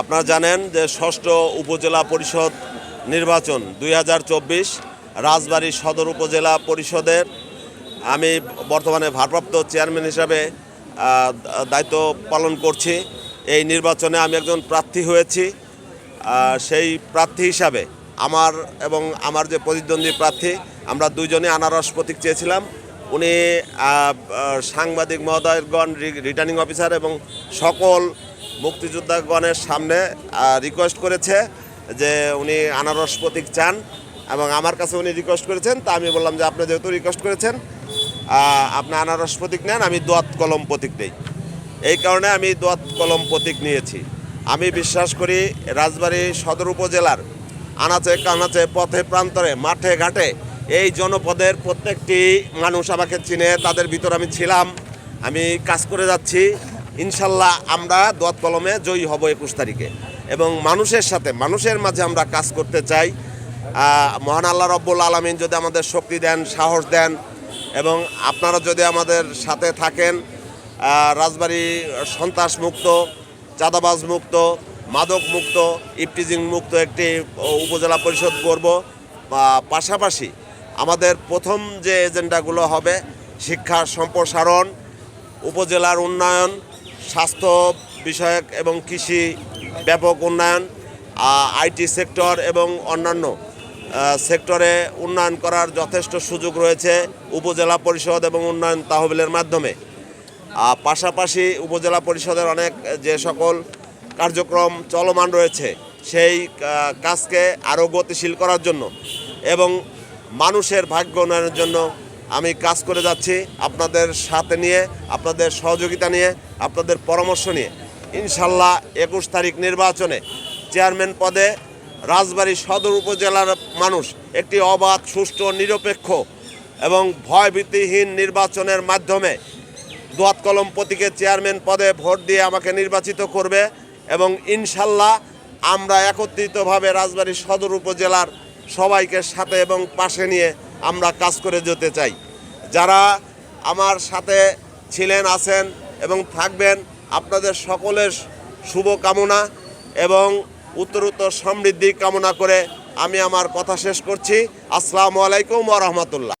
আপনারা জানেন যে ষষ্ঠ উপজেলা পরিষদ নির্বাচন দুই রাজবাড়ী সদর উপজেলা পরিষদের। আমি বর্তমানে ভারপ্রাপ্ত চেয়ারম্যান হিসাবে দায়িত্ব পালন করছি। এই নির্বাচনে আমি একজন প্রার্থী হয়েছি। সেই প্রার্থী হিসাবে আমার এবং আমার যে প্রতিদ্বন্দ্বী প্রার্থী, আমরা দুইজনে আনারস প্রতীক চেয়েছিলাম। উনি সাংবাদিক মহোদয়গণ রিটার্নিং অফিসার এবং সকল মুক্তিযোদ্ধাগণের সামনে রিকোয়েস্ট করেছে যে উনি আনারস প্রতীক চান এবং আমার কাছে উনি রিকোয়েস্ট করেছেন, তা আমি বললাম যে আপনি যেহেতু রিকোয়েস্ট করেছেন আপনি আনারস প্রতীক নেন, আমি দোয়াত কলম প্রতীক নেই। এই কারণে আমি দোয়াত কলম প্রতীক নিয়েছি। আমি বিশ্বাস করি রাজবাড়ী সদর উপজেলার আনাচে কানাচে পথে প্রান্তরে, মাঠে ঘাটে এই জনপদের প্রত্যেকটি মানুষ আমাকে চিনে, তাদের ভিতর আমি ছিলাম, আমি কাজ করে যাচ্ছি। ইনশাল্লাহ আমরা দোয়াত কলমে জয়ী হব একুশ তারিখে। এবং মানুষের সাথে, মানুষের মাঝে আমরা কাজ করতে চাই। মহান আল্লাহ রব্বুল আলমিন যদি আমাদের শক্তি দেন, সাহস দেন, এবং আপনারা যদি আমাদের সাথে থাকেন রাজবাড়ি সন্ত্রাস মুক্ত চাঁদাবাজ মুক্ত মাদক মুক্ত ইপটিজিং মুক্ত একটি উপজেলা পরিষদ করব পাশাপাশি আমাদের প্রথম যে এজেন্ডাগুলো হবে শিক্ষা সম্প্রসারণ, উপজেলার উন্নয়ন স্বাস্থ্য বিষয়ক এবং কৃষি ব্যাপক উন্নয়ন আইটি সেক্টর এবং অন্যান্য সেক্টরে উন্নয়ন করার যথেষ্ট সুযোগ রয়েছে উপজেলা পরিষদ এবং উন্নয়ন তহবিলের মাধ্যমে। পাশাপাশি উপজেলা পরিষদের অনেক যে সকল কার্যক্রম চলমান রয়েছে, সেই কাজকে আরও গতিশীল করার জন্য এবং মানুষের ভাগ্য উন্নয়নের জন্য আমি কাজ করে যাচ্ছি আপনাদের সাথে নিয়ে, আপনাদের সহযোগিতা নিয়ে, আপনাদের পরামর্শ নিয়ে। ইনশাল্লাহ একুশ তারিখ নির্বাচনে চেয়ারম্যান পদে রাজবাড়ী সদর উপজেলার মানুষ একটি অবাধ, সুষ্ঠু, নিরপেক্ষ এবং ভয়ভীতিহীন নির্বাচনের মাধ্যমে দোয়াত কলম প্রতীকে চেয়ারম্যান পদে ভোট দিয়ে আমাকে নির্বাচিত করবে এবং ইনশাল্লাহ আমরা একত্রিতভাবে রাজবাড়ী সদর উপজেলার সবাইকে সাথে এবং পাশে নিয়ে আমরা কাজ করে যেতে চাই। যারা আমার সাথে ছিলেন, আছেন এবং থাকবেন, আপনাদের সকলের শুভ কামনা এবং উত্তরোত্তর সমৃদ্ধি কামনা করে আমি আমার কথা শেষ করছি। আসসালামু আলাইকুম রাহমাতুল্লাহ।